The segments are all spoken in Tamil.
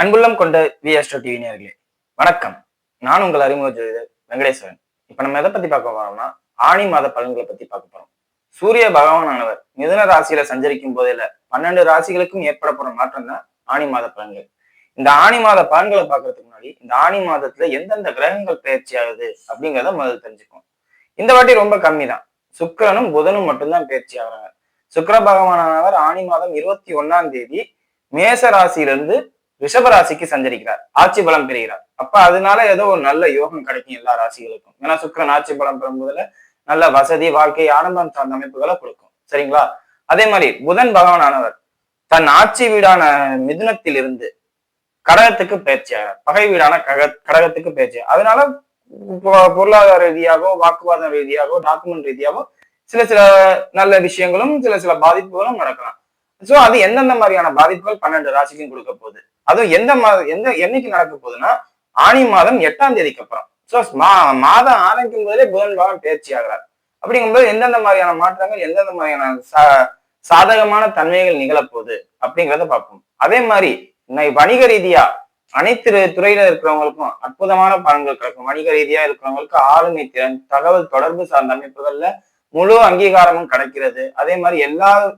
அன்புள்ளம் கொண்ட வி டிவி நேர்களே வணக்கம். நான் உங்கள் அறிமுக ஜோதிடர் வெங்கடேஸ்வரன். இப்ப நம்ம எதை பத்தி பார்க்க போறோம்னா ஆணி மாத பலன்களை பத்தி பார்க்க போறோம். சூரிய பகவானானவர் மிதுன ராசியில சஞ்சரிக்கும் போதில பன்னெண்டு ராசிகளுக்கும் ஏற்பட போற மாற்றம் தான் ஆணி மாத பலன்கள். இந்த ஆணி மாத பலன்களை பாக்குறதுக்கு முன்னாடி இந்த ஆணி மாதத்துல எந்தெந்த கிரகங்கள் பயிற்சி ஆகுது அப்படிங்கிறத முதல்ல தெரிஞ்சுக்கும் இந்த வாட்டி ரொம்ப கம்மி தான் சுக்கிரனும் புதனும் மட்டும்தான் பயிற்சி ஆகுறாங்க. சுக்கர பகவானானவர் ஆணி மாதம் இருபத்தி ஒன்னாம் தேதி மேச ராசியிலிருந்து ரிஷபராசிக்கு சஞ்சரிக்கிறார். ஆட்சி பலம் பெறுகிறார். அப்ப அதனால ஏதோ ஒரு நல்ல யோகம் கிடைக்கும் எல்லா ராசிகளுக்கும். ஏன்னா சுக்கிரன் ஆட்சி பலம் பெறும்போதுல நல்ல வசதி வாழ்க்கை ஆடம்பரம் சார்ந்த அமைப்புகளை கொடுக்கும். சரிங்களா? அதே மாதிரி புதன் பகவானானவர் தன் ஆட்சி வீடான மிதுனத்தில் இருந்து கடகத்துக்கு பயிற்சியாகிறார் பகை வீடான கக கடகத்துக்கு பயிற்சி அதனால பொ- பொருளாதார ரீதியாகவோ வாக்குவாதம் ரீதியாகவோ டாக்குமெண்ட் ரீதியாகவோ சில சில நல்ல விஷயங்களும் சில சில பாதிப்புகளும் நடக்கலாம். சோ அது எந்தெந்த மாதிரியான பாதிப்புகள் பன்னெண்டு ராசிக்கும் கொடுக்க போகுது? அதுவும் எந்த மாதம் எந்த என்னைக்கு நடக்க போகுதுன்னா ஆணி மாதம் எட்டாம் தேதிக்கு அப்புறம். சோ மாதம் ஆரம்பிக்கும் போதே புதன் பகவான் பயிற்சி ஆகிறார். அப்படிங்கும்போது எந்தெந்த மாதிரியான மாற்றங்கள் எந்தெந்த மாதிரியான சா- சாதகமான தன்மைகள் நிகழப்போகுது அப்படிங்கிறத பார்ப்போம். அதே மாதிரி இன்னைக்கு வணிக ரீதியா அனைத்து துறையில இருக்கிறவங்களுக்கும் அற்புதமான பலன்கள் கிடைக்கும். வணிக ரீதியா இருக்கிறவங்களுக்கு ஆளுமை திறன் தகவல் தொடர்பு சார்ந்த அமைப்புகள்ல முழு அங்கீகாரமும் கிடைக்கிறது. அதே மாதிரி எல்லா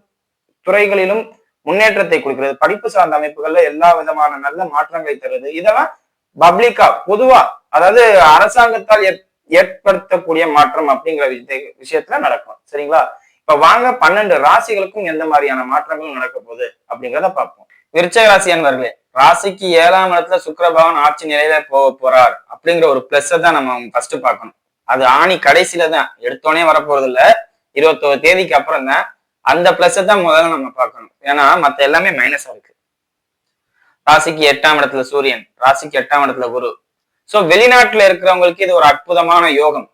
துறைகளிலும் முன்னேற்றத்தை கொடுக்கிறது. படிப்பு சார்ந்த அமைப்புகள்ல எல்லா விதமான நல்ல மாற்றங்களை தருது. இதெல்லாம் பப்ளிக்கா பொதுவா அதாவது அரசாங்கத்தால் ஏற்- ஏற்படுத்தக்கூடிய மாற்றம் அப்படிங்கிற விஷய விஷயத்துல நடக்கும். சரிங்களா? இப்ப வாங்க பன்னெண்டு ராசிகளுக்கும் எந்த மாதிரியான மாற்றங்களும் நடக்க போகுது அப்படிங்கிறத பார்ப்போம். விருச்சக ராசி என்பர்களே ராசிக்கு ஏழாம் இடத்துல சுக்கரபவன் ஆட்சி நிலையில போக போறார் அப்படிங்கிற ஒரு பிளஸ் தான் நம்ம ஃபர்ஸ்ட் பார்க்கணும். அது ஆணி கடைசியில தான். எடுத்தோடனே வரப்போறது இல்ல இருபத்தோரு தேதிக்கு அப்புறம் தான் அந்த பிளஸ் தான் முதல்ல நம்ம பார்க்கணும். ஏன்னா மத்த எல்லாமே மைனஸா இருக்கு. ராசிக்கு எட்டாம் இடத்துல சூரியன் ராசிக்கு எட்டாம் இடத்துல குரு. சோ வெளிநாட்டுல இருக்கிறவங்களுக்கு இது ஒரு அற்புதமான யோகம்.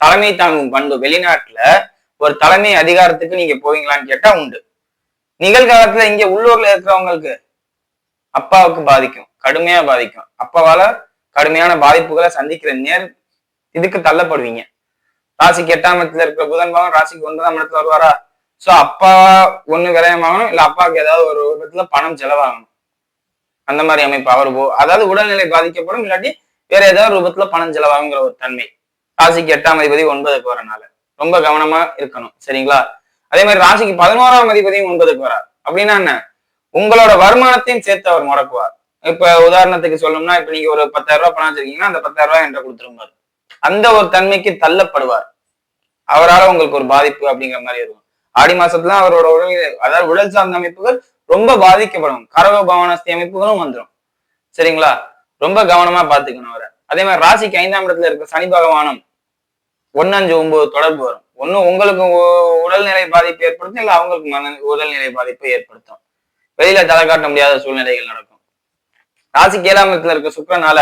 தலைமை தாங்கும் பண்பு. வெளிநாட்டுல ஒரு தலைமை அதிகாரத்துக்கு நீங்க போவீங்களான்னு கேட்டா உண்டு. நிகழ்காலத்துல இங்க உள்ளூர்ல இருக்கிறவங்களுக்கு அப்பாவுக்கு பாதிக்கும் கடுமையா பாதிக்கும். அப்பாவால கடுமையான பாதிப்புகளை சந்திக்கிற நேர் இதுக்கு தள்ளப்படுவீங்க. ராசிக்கு எட்டாம் இடத்துல இருக்கிற புதன் பகவான் ராசிக்கு ஒன்பதாம் இடத்துல வருவாரா? சோ அப்பா ஒண்ணு விரயமாகணும் இல்ல அப்பாவுக்கு ஏதாவது ஒரு விதத்தில் பணம் செலவாகணும். அந்த மாதிரி அமைப்பு அவர் போ- அதாவது உடல்நிலை பாதிக்கப்படும் இல்லாட்டி வேற ஏதாவது ரூபத்துல பணம் செலவாகுங்கிற ஒரு தன்மை. ராசிக்கு எட்டாம் அதிபதி ஒன்பதுக்கு வரனால. ரொம்ப கவனமா இருக்கணும் சரிங்களா? அதே மாதிரி ராசிக்கு பதினோராம் அதிபதியும் ஒன்பதுக்கு வரார். அப்படின்னா என்ன? உங்களோட வருமானத்தையும் சேர்த்து அவர் முடக்குவார். இப்ப உதாரணத்துக்கு சொல்லணும்னா இப்ப நீங்க ஒரு பத்தாயிரம் ரூபாய் பணம் வச்சிருக்கீங்கன்னா அந்த பத்தாயிரம் ரூபாய் என்ற கொடுத்துருவார். அந்த ஒரு தன்மைக்கு தள்ளப்படுவார். அவரால உங்களுக்கு ஒரு பாதிப்பு அப்படிங்கிற மாதிரி இருக்கும். ஆடி மாசத்துல அவரோட உடல் அதாவது உடல் சார்ந்த அமைப்புகள் ரொம்ப பாதிக்கப்படும். கரக பவனஸ்தி அமைப்புகளும் வந்துடும் சரிங்களா? ரொம்ப கவனமா பாத்துக்கணும் அவரை. அதே மாதிரி ராசிக்கு ஐந்தாம் இடத்துல இருக்க சனி பகவானம் ஒன்னு அஞ்சு ஒன்பது தொடர்பு வரும். ஒண்ணு உங்களுக்கு உடல்நிலை பாதிப்பு ஏற்படுத்தும் இல்ல அவங்களுக்கு மன உடல்நிலை பாதிப்பை ஏற்படுத்தும். வெளியில தலை காட்ட முடியாத சூழ்நிலைகள் நடக்கும். ராசிக்கு ஏழாம் இடத்துல இருக்க சுக்கிரனால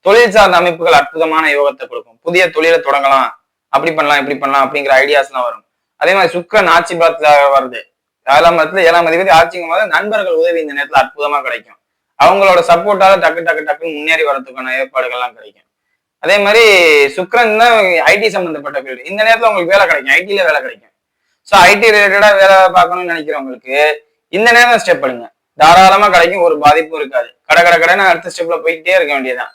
தொழில் சார்ந்த அமைப்புகள் அற்புதமான யோகத்தை கொடுக்கும். புதிய தொழிலை தொடங்கலாம். அப்படி பண்ணலாம் இப்படி பண்ணலாம் அப்படிங்கிற ஐடியாஸ் எல்லாம் வரும். அதே மாதிரி சுக்கரன் ஆட்சி பலத்துல வருது. ஏழாம் இடத்துல ஏழாம் அதிபதி ஆட்சிங்கும் போது நண்பர்கள் உதவி இந்த நேரத்துல அற்புதமா கிடைக்கும். அவங்களோட சப்போர்ட்டால டக்கு டக்கு டக்குன்னு முன்னேறி வரதுக்கான ஏற்பாடுகள்லாம் கிடைக்கும். அதே மாதிரி சுக்கிரன் தான் ஐடி சம்பந்தப்பட்ட ஃபீல்டு இந்த நேரத்துல உங்களுக்கு வேலை கிடைக்கும். ஐடில வேலை கிடைக்கும். ஸோ ஐடி ரிலேட்டடா வேலை பார்க்கணும்னு நினைக்கிறவங்களுக்கு இந்த நேரம் ஸ்டெப் எடுங்க தாராளமா கிடைக்கும். ஒரு பாதிப்பும் இருக்காது. கட கட கடைன்னு அடுத்த ஸ்டெப்ல போயிட்டே இருக்க வேண்டியதுதான்.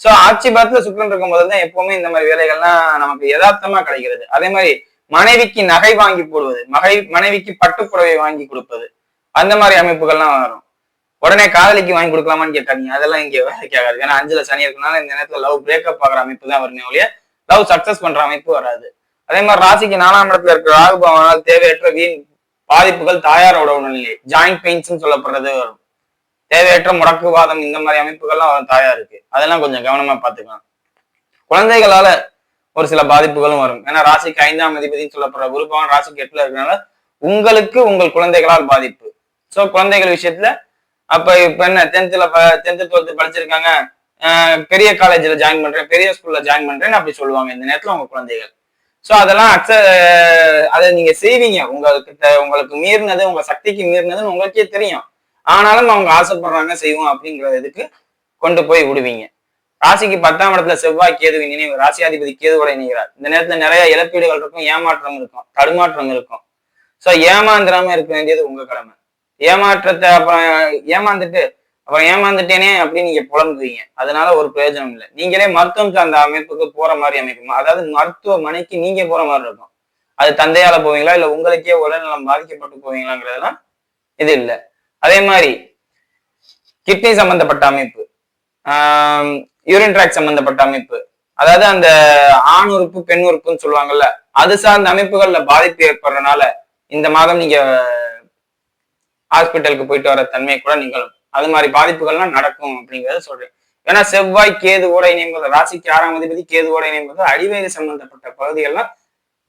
ஸோ ஆட்சி பலத்துல சுக்கிரன் இருக்கும்போது தான் எப்பவுமே இந்த மாதிரி வேலைகள்லாம் நமக்கு யதார்த்தமா கிடைக்கிறது. அதே மாதிரி மனைவிக்கு நகை வாங்கி போடுவது மகை மனைவிக்கு பட்டுப்புடவை வாங்கி கொடுப்பது அந்த மாதிரி அமைப்புகள்லாம் வரும். உடனே காதலிக்கு வாங்கி கொடுக்கலாமான்னு கேட்காதீங்க அதெல்லாம் இங்க வேலைக்கு ஆகாது ஏன்னா அஞ்சுல சனி இருக்கனால இந்த நேரத்துல லவ் பிரேக்கப் ஆகிற அமைப்பு தான் வருமே ஒழிய லவ் சக்சஸ் பண்ற அமைப்பு வராது. அதே மாதிரி ராசிக்கு நாலாம் இடத்துல இருக்கிற ராகு பகவானால் தேவையற்ற வீண் பாதிப்புகள் தாயாரோட உடல்நிலை ஜாயிண்ட் பெயின்ஸ் சொல்லப்படுறது வரும். தேவையற்ற முடக்குவாதம் இந்த மாதிரி அமைப்புகள்லாம் வரும் தாயாருக்கு. அதெல்லாம் கொஞ்சம் கவனமா பாத்துக்கலாம் குழந்தைகளால ஒரு சில பாதிப்புகளும் வரும். ஏன்னா ராசிக்கு ஐந்தாம் அதிபதினு சொல்லப்படுற குருபவன் ராசிக்கு எட்டுல இருக்கிறனால உங்களுக்கு உங்கள் குழந்தைகளால் பாதிப்பு. ஸோ குழந்தைகள் விஷயத்துல அப்ப இப்ப என்ன டென்த்ல டென்த்து டுவெல்த்து படிச்சிருக்காங்க. பெரிய காலேஜ்ல ஜாயின் பண்றேன் பெரிய ஸ்கூல்ல ஜாயின் பண்றேன்னு அப்படி சொல்லுவாங்க இந்த நேரத்துல உங்க குழந்தைகள். ஸோ அதெல்லாம் அக்ச அதை நீங்க செய்வீங்க. உங்களுக்கு உங்களுக்கு மீறினது உங்க சக்திக்கு மீறினதுன்னு உங்களுக்கே தெரியும். ஆனாலும் அவங்க ஆசைப்படுறாங்க செய்வோம் அப்படிங்கிற இதுக்கு கொண்டு போய் விடுவீங்க. ராசிக்கு பத்தாம் இடத்துல செவ்வாய் கேது நினைவு ராசியாதிபதி கேதுவோட இணைகிறார் இந்த நேரத்துல நிறைய இழப்பீடுகள் இருக்கும் ஏமாற்றம் இருக்கும் தடுமாற்றம் இருக்கும். சோ ஏமாந்திராம இருக்க வேண்டியது உங்க கடமை. ஏமாற்றத்தை அப்புறம் ஏமாந்துட்டு அப்புறம் ஏமாந்துட்டேனே அப்படின்னு நீங்க புலம்புவீங்க. அதனால ஒரு பிரயோஜனம் இல்லை. நீங்களே மருத்துவம் சார்ந்த அமைப்புக்கு போற மாதிரி அமைக்கும். அதாவது மருத்துவமனைக்கு நீங்க போற மாதிரி இருக்கும். அது தந்தையால போவீங்களா இல்ல உங்களுக்கே உடல்நலம் பாதிக்கப்பட்டு போவீங்களாங்கிறதெல்லாம் இது இல்லை. அதே மாதிரி கிட்னி சம்பந்தப்பட்ட அமைப்பு. யூரின் ட்ராக் சம்பந்தப்பட்ட அமைப்பு. அதாவது அந்த ஆண் உறுப்பு பெண் உறுப்புன்னு சொல்லுவாங்கல்ல அது சார்ந்த அமைப்புகள்ல பாதிப்பு ஏற்படுறதுனால இந்த மாதம் நீங்க ஹாஸ்பிட்டலுக்கு போயிட்டு வர தன்மை கூட நிகழும் அது மாதிரி பாதிப்புகள்லாம் நடக்கும் அப்படிங்கறத சொல்றேன். ஏன்னா செவ்வாய் கேது ஓட இணைம்போது ராசிக்கு ஆறாம் அதிபதி கேதுவோட இணைம்போது அடிவயிறு சம்பந்தப்பட்ட பகுதிகள்லாம்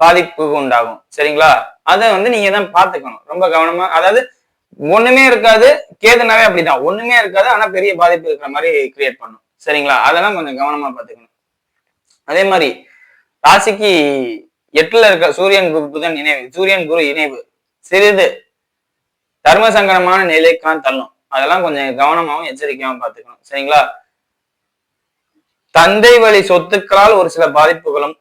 பாதிப்பு உண்டாகும். சரிங்களா? அதை வந்து நீங்க தான் பாத்துக்கணும் ரொம்ப கவனமா அதாவது ஒண்ணுமே இருக்காது கேதுனாவே அப்படிதான். ஒண்ணுமே இருக்காது ஆனா பெரிய பாதிப்பு இருக்கிற மாதிரி கிரியேட் பண்ணும். சரிங்களா? அதெல்லாம் கொஞ்சம் கவனமா பாத்துக்கணும் அதே மாதிரி ராசிக்கு எட்டுல இருக்க சூரியன் குரு புதன் இணைவு சூரியன் குரு இணைவு சிறிது தர்ம சங்கடமான நிலைக்கான் தள்ளும். அதெல்லாம் கொஞ்சம் கவனமாவும் எச்சரிக்கையாகவும் பாத்துக்கணும் சரிங்களா? தந்தை வழி சொத்துக்களால் ஒரு சில பாதிப்புகளும்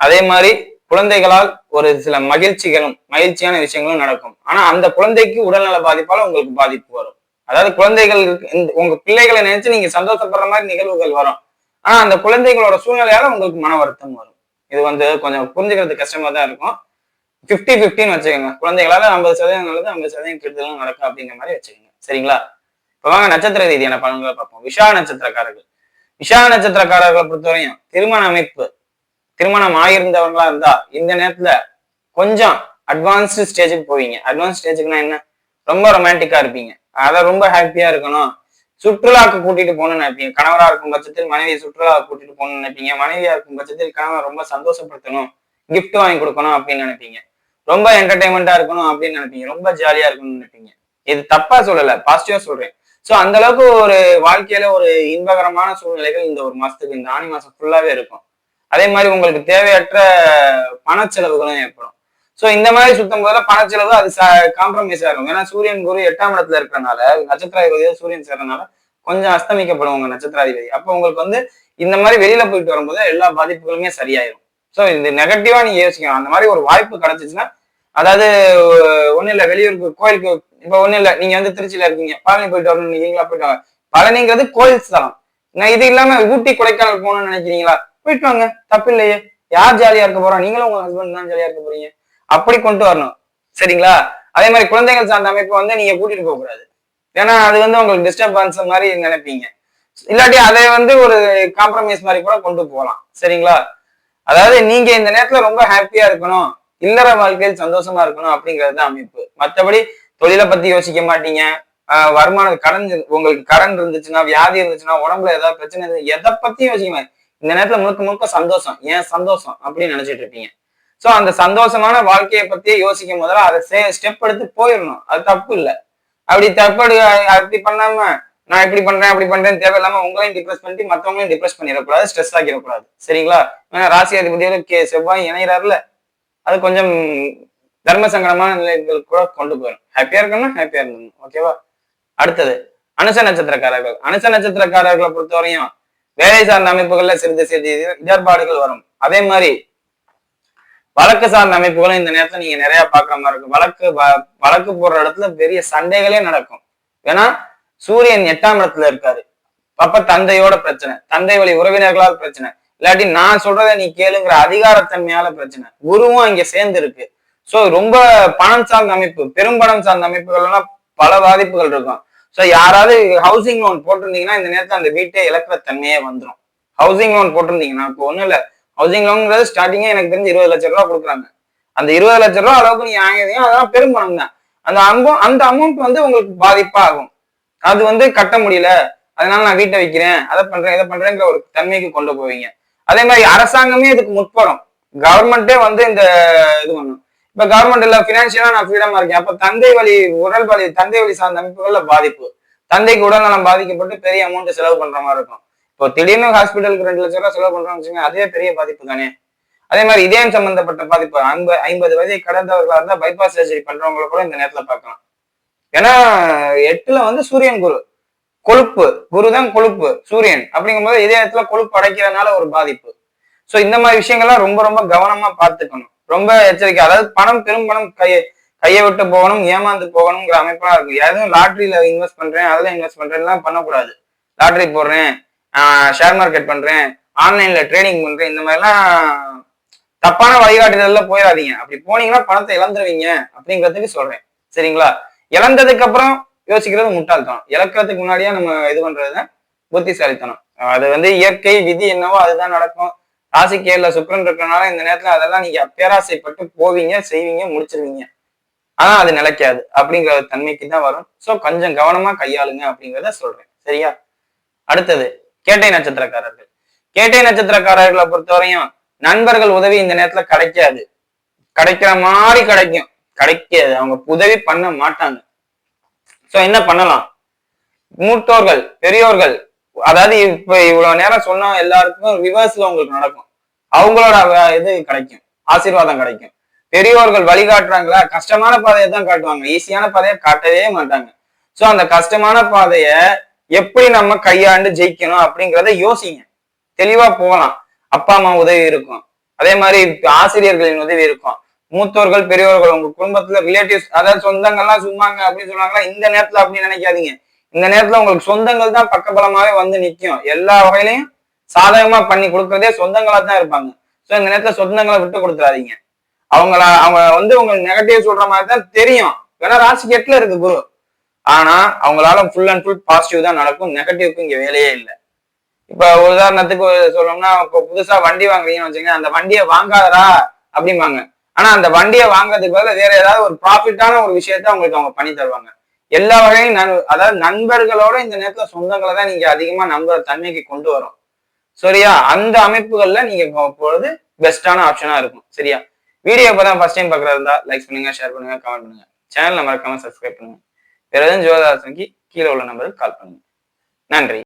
அதே மாதிரி குழந்தைகளால் ஒரு சில மகிழ்ச்சிகளும் மகிழ்ச்சியான விஷயங்களும் நடக்கும். ஆனா அந்த குழந்தைக்கு உடல்நல பாதிப்பால உங்களுக்கு பாதிப்பு வரும். அதாவது குழந்தைகள் இந்த- உங்க பிள்ளைகளை நினைச்சு நீங்க சந்தோஷப்படுற மாதிரி நிகழ்வுகள் வரும். ஆனா அந்த குழந்தைகளோட சூழ்நிலையால உங்களுக்கு மன வருத்தம் வரும். இது வந்து கொஞ்சம் புரிஞ்சுக்கிறது கஷ்டமா தான் இருக்கும். பிப்டி பிப்டின்னு வச்சுக்கோங்க. குழந்தைகளால ஐம்பது சதவீதம் நல்லது ஐம்பது சதவீதம் கெடுதலும் நடக்கும் அப்படிங்கிற மாதிரி வச்சுக்கோங்க. சரிங்களா? இப்போ வாங்க நட்சத்திர ரீதியான பலன்களை பார்ப்போம். விஷா நட்சத்திரக்காரர்கள். விஷா நட்சத்திரக்காரர்களை பொறுத்தவரையும் திருமண அமைப்பு திருமணம் ஆகியிருந்தவங்களா இருந்தா இந்த நேரத்துல கொஞ்சம் அட்வான்ஸ்டு ஸ்டேஜுக்கு போவீங்க. அட்வான்ஸ் ஸ்டேஜுக்குன்னா என்ன? ரொம்ப ரொமான்டிக்கா இருப்பீங்க. அதை ரொம்ப ஹாப்பியா இருக்கணும். சுற்றுலாவுக்கு கூட்டிட்டு போகணும்னு நினைப்பீங்க. கணவரா இருக்கும் பட்சத்தில் மனைவியை சுற்றுலாவுக்கு கூட்டிட்டு போகணும்னு நினைப்பீங்க. மனைவியா இருக்கும் பட்சத்தில் கணவன் ரொம்ப சந்தோஷப்படுத்தணும். கிஃப்ட் வாங்கி கொடுக்கணும் அப்படின்னு நினைப்பீங்க. ரொம்ப என்டர்டைன்மெண்டா இருக்கணும் அப்படின்னு நினைப்பீங்க. ரொம்ப ஜாலியா இருக்கணும்னு நினைப்பீங்க. இது தப்பா சொல்லல பாசிட்டிவா சொல்றேன். சோ அந்த அளவுக்கு ஒரு வாழ்க்கையில ஒரு இன்பகரமான சூழ்நிலைகள் இந்த ஒரு மாசத்துக்கு இந்த ஆணி மாசம் ஃபுல்லாவே இருக்கும். அதே மாதிரி உங்களுக்கு தேவையற்ற பணச்செலவுகளும் ஏற்படும். சோ இந்த மாதிரி சுத்தம் போதில் பணச்செலவு அது காம்ப்ரமைஸ் ஆகும் ஏன்னா சூரியன் குரு எட்டாம் இடத்துல இருக்கிறனால நட்சத்திராதிபதியா சூரியன் சேர்றதுனால கொஞ்சம் அஸ்தமிக்கப்படும் உங்க நட்சத்திராதிபதி. அப்போ உங்களுக்கு வந்து இந்த மாதிரி வெளியில போயிட்டு வரும்போது எல்லா பாதிப்புகளுமே சரியாயிரும். ஸோ இது நெகட்டிவா நீங்க யோசிக்கணும் அந்த மாதிரி ஒரு வாய்ப்பு கிடைச்சிச்சுன்னா அதாவது ஒன்றும் இல்லை வெளியூருக்கு கோயிலுக்கு இப்போ ஒன்றும் இல்லை நீங்க வந்து திருச்சியில இருக்கீங்க பழனி போயிட்டு வரணும் நீங்களா போயிட்டு வாங்க பழனிங்கிறது கோயில் ஸ்தலம். நான் இது இல்லாம ஊட்டி கொடைக்கானல் போகணும்னு நினைக்கிறீங்களா? போயிட்டு வாங்க. தப்பு இல்லையே யார் ஜாலியா இருக்க போறோம் நீங்களும் உங்க ஹஸ்பண்ட் தான் ஜாலியா இருக்க போறீங்க. அப்படி கொண்டு வரணும். சரிங்களா? அதே மாதிரி குழந்தைகள் சார்ந்த அமைப்பு வந்து நீங்க கூட்டிட்டு போக கூடாது. ஏன்னா அது வந்து உங்களுக்கு டிஸ்டர்பன்ஸ் மாதிரி நினைப்பீங்க. இல்லாட்டி அதை வந்து ஒரு காம்ப்ரமைஸ் மாதிரி கூட கொண்டு போகலாம். சரிங்களா? அதாவது நீங்க இந்த நேரத்துல ரொம்ப ஹாப்பியா இருக்கணும். இல்லற வாழ்க்கையில் சந்தோஷமா இருக்கணும் அப்படிங்கிறது தான் அமைப்பு. மற்றபடி தொழிலை பத்தி யோசிக்க மாட்டீங்க. வருமானம் கடன் உங்களுக்கு கடன் இருந்துச்சுன்னா வியாதி இருந்துச்சுன்னா உடம்புல ஏதாவது பிரச்சனை இருந்து எதை பத்தியும் யோசிக்க மாட்டீங்க. இந்த நேரத்துல முழுக்க முழுக்க சந்தோஷம். ஏன் சந்தோஷம்? அப்படின்னு நினைச்சிட்டு இருப்பீங்க. சோ அந்த சந்தோஷமான வாழ்க்கையை பத்தியே யோசிக்கும் முதல்ல அதை ஸ்டெப் எடுத்து போயிடணும். அது தப்பு இல்லை. அப்படி தப்பு எடு- அப்படி பண்ணாம நான் இப்படி பண்றேன் அப்படி பண்றேன் தேவையில்லாம உங்களையும் டிப்ரெஸ் பண்ணிட்டு மத்தவங்களையும் டிப்ரெஸ் பண்ணிடக்கூடாது ஸ்ட்ரெஸ் ஆகிடக்கூடாது சரிங்களா? ஏன்னா ராசி அதிபதியோட கே செவ்வாய் இணையிறாருல. அது கொஞ்சம் தர்ம சங்கடமான நிலைகள் கூட கொண்டு போயிடும். ஹாப்பியா இருக்கணும்னா ஹாப்பியா இருக்கணும். ஓகேவா அடுத்தது அனுச நட்சத்திரக்காரர்கள். அனுச நட்சத்திரக்காரர்களை பொறுத்தவரையும் வேலை சார்ந்த அமைப்புகள்ல சிறிது சிறிது இடர்பாடுகள் வரும். அதே மாதிரி வழக்கு சார்ந்த அமைப்புகளும் இந்த நேரத்துல நீங்க நிறைய பாக்குற மாதிரி இருக்கும். வழக்கு வழக்கு போடுற இடத்துல பெரிய சண்டைகளே நடக்கும். ஏன்னா சூரியன் எட்டாம் இடத்துல இருக்காரு. அப்ப தந்தையோட பிரச்சனை. தந்தை வழி உறவினர்களால் பிரச்சனை. இல்லாட்டி நான் சொல்றதை நீ கேளுங்கிற அதிகாரத்தன்மையால பிரச்சனை. குருவும் அங்க சேர்ந்து இருக்கு சோ ரொம்ப பணம் சார்ந்த அமைப்பு பெரும்பணம் சார்ந்த அமைப்புகள் எல்லாம் பல பாதிப்புகள் இருக்கும். சோ யாராவது ஹவுசிங் லோன் போட்டிருந்தீங்கன்னா இந்த நேரத்துல அந்த வீட்டை இழக்கிற தன்மையே வந்துடும் ஹவுசிங் லோன் போட்டிருந்தீங்கன்னா இப்போ ஒண்ணும் இல்ல. ஹவுசிங் லோன்ங்கிறது ஸ்டார்டிங்கே எனக்கு தெரிஞ்சு இருபது லட்சம் ரூபா கொடுக்குறாங்க. அந்த இருபது லட்சம் ரூபா அளவுக்கு நீங்க வாங்கியதையும் அதெல்லாம் பெரும்பணம் தான். அந்த அம்போ அந்த அமௌண்ட் வந்து உங்களுக்கு பாதிப்பா ஆகும் அது வந்து கட்ட முடியல. அதனால நான் வீட்டை வைக்கிறேன். அதை பண்றேன் இதை பண்றேங்கிற ஒரு தன்மைக்கு கொண்டு போவீங்க. அதே மாதிரி அரசாங்கமே இதுக்கு முற்படும். கவர்மெண்ட்டே வந்து இந்த இது பண்ணும். இப்ப கவர்மெண்ட் இல்ல பினான்சியலா நான் ஃப்ரீடமா இருக்கேன். அப்ப தந்தை வழி உடல் வழி தந்தை வழி சார்ந்த அமைப்புகள்ல பாதிப்பு. தந்தைக்கு உடல்நலம் பாதிக்கப்பட்டு பெரிய அமௌண்ட் செலவு பண்ற மாதிரி இருக்கும். இப்போ திடீர்னு ஹாஸ்பிட்டலுக்கு ரெண்டு லட்ச ரூபா செலவு பண்றோம்னு வச்சுக்கோங்க அதே பெரிய பாதிப்பு தானே அதே மாதிரி இதயம் சம்பந்தப்பட்ட பாதிப்பு ஐம்பது ஐம்பது வயதை கடந்தவர்களா இருந்தா பைபாஸ் சர்ஜரி பண்றவங்கள கூட இந்த நேரத்துல பார்க்கலாம். ஏன்னா எட்டுல வந்து சூரியன் குரு. கொழுப்பு குரு தான் கொழுப்பு சூரியன். அப்படிங்கும்போது இதயத்துல கொழுப்பு அடைக்கிறதுனால ஒரு பாதிப்பு. சோ இந்த மாதிரி விஷயங்கள்லாம் ரொம்ப ரொம்ப கவனமா பார்த்துக்கணும். ரொம்ப எச்சரிக்கை. அதாவது பணம் பெரும் பணம் கை கையை விட்டு போகணும் ஏமாந்து போகணுங்கிற அமைப்பா இருக்கு எதுவும் லாட்ரியில இன்வெஸ்ட் பண்றேன் அதுல இன்வெஸ்ட் பண்றேன் எல்லாம் பண்ணக்கூடாது. லாட்ரி போடுறேன். ஷேர் மார்க்கெட் பண்றேன் ஆன்லைன்ல ட்ரேடிங் பண்றேன் இந்த மாதிரிலாம் தப்பான வழிகாட்டுதல்ல போயிடாதீங்க. அப்படி போனீங்கன்னா பணத்தை இழந்துருவீங்க அப்படிங்கிறதுக்கு சொல்றேன். சரிங்களா? இழந்ததுக்கு அப்புறம் யோசிக்கிறது முட்டாள்தனம். இழக்கிறதுக்கு முன்னாடியே நம்ம இது பண்றதுதான் புத்திசாலித்தனம். அது வந்து இயற்கை விதி என்னவோ அதுதான் நடக்கும். ராசிக்கு சுக்கரன் இருக்கிறனால இந்த நேரத்துல அதெல்லாம் நீங்க பேராசைப்பட்டு போவீங்க செய்வீங்க முடிச்சிருவீங்க. ஆனா அது நிலைக்காது அப்படிங்கிற தன்மைக்கு தான் வரும். சோ கொஞ்சம் கவனமா கையாளுங்க அப்படிங்கிறத சொல்றேன். சரியா? அடுத்தது கேட்டை நட்சத்திரக்காரர்கள். கேட்டை நட்சத்திரக்காரர்களை பொறுத்தவரையும் நண்பர்கள் உதவி இந்த நேரத்துல கிடைக்காது. கிடைக்கிற மாதிரி கிடைக்கும். கிடைக்காது. அவங்க உதவி பண்ண மாட்டாங்க. சோ என்ன பண்ணலாம்? மூத்தோர்கள் பெரியோர்கள் அதாவது இப்ப இவ்வளவு நேரம் சொன்ன எல்லாருக்கும் ரிவர்ஸ்ல உங்களுக்கு நடக்கும். அவங்களோட இது கிடைக்கும். ஆசீர்வாதம் கிடைக்கும். பெரியோர்கள் வழிகாட்டுறாங்களா? கஷ்டமான பாதையை தான் காட்டுவாங்க. ஈஸியான பாதையை காட்டவே மாட்டாங்க. சோ அந்த கஷ்டமான பாதைய எப்படி நம்ம கையாண்டு ஜெயிக்கணும் அப்படிங்கிறத யோசிங்க. தெளிவா போகலாம். அப்பா அம்மா உதவி இருக்கும். அதே மாதிரி ஆசிரியர்களின் உதவி இருக்கும். மூத்தோர்கள் பெரியோர்கள் உங்க குடும்பத்துல ரிலேட்டிவ்ஸ் அதாவது சொந்தங்கள்லாம் சும்மாங்க அப்படின்னு சொன்னாங்களா இந்த நேரத்துல அப்படின்னு நினைக்காதீங்க. இந்த நேரத்துல உங்களுக்கு சொந்தங்கள் தான் பக்கபலமாவே வந்து நிற்கும் எல்லா வகையிலையும் சாதகமா பண்ணி கொடுக்கறதே சொந்தங்களா தான் இருப்பாங்க. ஸோ இந்த நேரத்துல சொந்தங்களை விட்டு கொடுத்துறாதீங்க. அவங்கள அவங்க வந்து உங்களுக்கு நெகட்டிவ் சொல்ற மாதிரி தான் தெரியும். ஏன்னா ராசி இருக்கு குரு. ஆனா அவங்களால ஃபுல் அண்ட் ஃபுல் பாசிட்டிவ் தான் நடக்கும். நெகட்டிவ்க்கு இங்க வேலையே இல்லை. இப்ப உதாரணத்துக்கு சொல்லணும்னா இப்போ புதுசா வண்டி வாங்குறீங்கன்னு வச்சுங்க அந்த வண்டியை வாங்காதரா அப்படிம்பாங்க. ஆனா அந்த வண்டியை வாங்குறதுக்கு பதில் வேற ஏதாவது ஒரு ப்ராஃபிட்டான ஒரு விஷயத்த உங்களுக்கு அவங்க பண்ணி தருவாங்க. எல்லா வகையும் நன் அதாவது நண்பர்களோட இந்த நேரத்துல சொந்தங்களை தான் நீங்க அதிகமா நம்புற தன்மைக்கு கொண்டு வரும். சரியா? அந்த அமைப்புகள்ல நீங்க போறது பெஸ்டான ஆப்ஷனா இருக்கும். சரியா? வீடியோ இப்பதான் ஃபர்ஸ்ட் டைம் பாக்குறதா லைக் பண்ணுங்க ஷேர் பண்ணுங்க கமெண்ட் பண்ணுங்க. சேனல் மறக்காம சப்ஸ்கிரைப் பண்ணுங்க. வேற எதுவும் ஜோதாசனுக்கு கீழே உள்ள நம்பருக்கு கால் பண்ணுங்க. நன்றி.